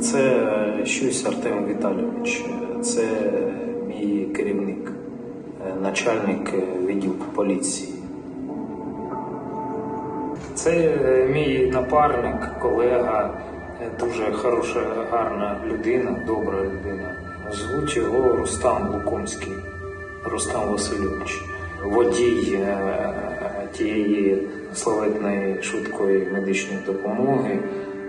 Це щось Артем Віталійович. Це мій керівник, е, начальник відділку поліції. Це мій напарник, колега, е, дуже хороша, гарна людина, добра людина. Звуть його Рустам Лукомський, Рустам Васильович, водій е, тієї славетної швидкої медичної допомоги,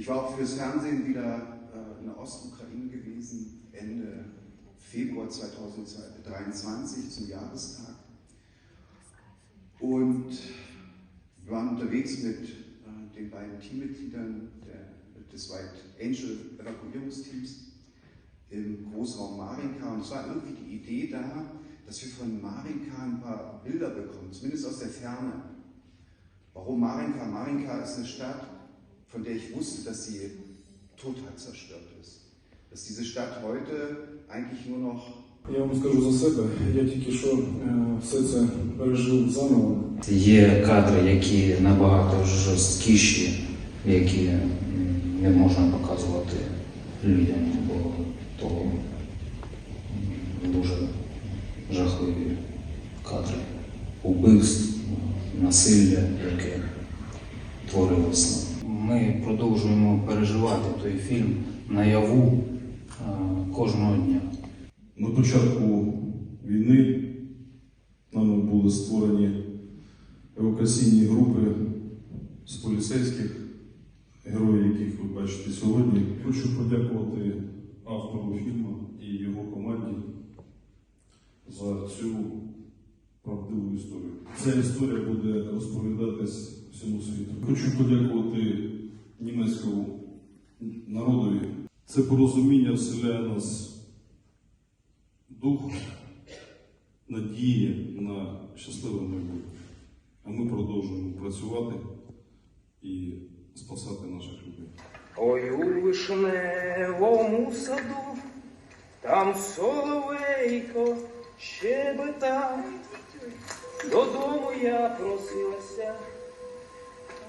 Ich war auch fürs Fernsehen wieder äh, in der Ostukraine gewesen, Ende Februar 2023 zum Jahrestag. Und wir waren unterwegs mit äh, den beiden Teammitgliedern der, des White Angel Evakuierungsteams im Großraum Marinka. Und es war irgendwie die Idee da, dass wir von Marinka ein paar Bilder bekommen, zumindest aus der Ferne. Warum Marinka? Marinka ist eine Stadt, von der ich wusste, dass sie total zerstört ist. Dass diese Stadt heute eigentlich nur noch Я вам скажу за себе, я тільки що е, все це пережив заново. Є кадри, які набагато жорсткіші, які не можна показувати людям, бо то дуже жахливі кадри убивств, насилля, яке творилося. Продовжуємо переживати той фільм наяву е, кожного дня. На початку війни нами були створені евакуаційні групи з поліцейських, героїв, яких ви бачите сьогодні. Хочу подякувати автору фільму і його команді за цю правдиву історію. Ця історія буде розповідатись всьому світу. Хочу подякувати німецькому народові. Це порозуміння вселяє нас дух, надії на щасливе майбутнє. А ми продовжуємо працювати і спасати наших людей. Ой, у вишневому саду, там соловейко щебетав, додому я просилася,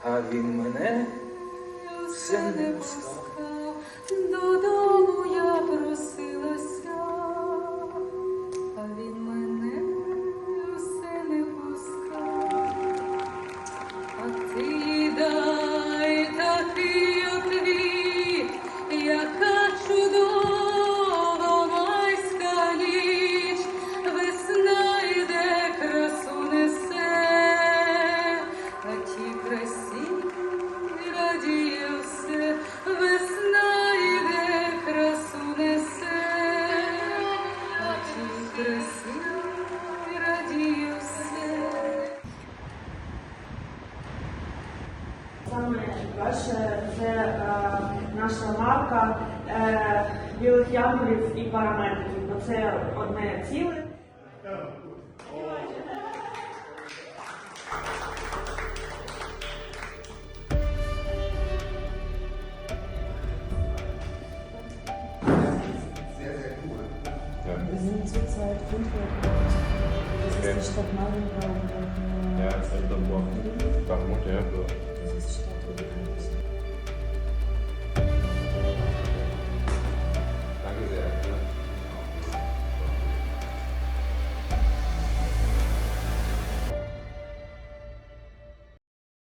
а він мене все не пускав. Додому наша марка е, білих янголів і парамедиків, бо це одне ціле. sehr, sehr cool. Wir sind zurzeit fünf Uhr. Das ist die Stadt Marienbau. Ja, das ist halt Bachmut, ja. Das ist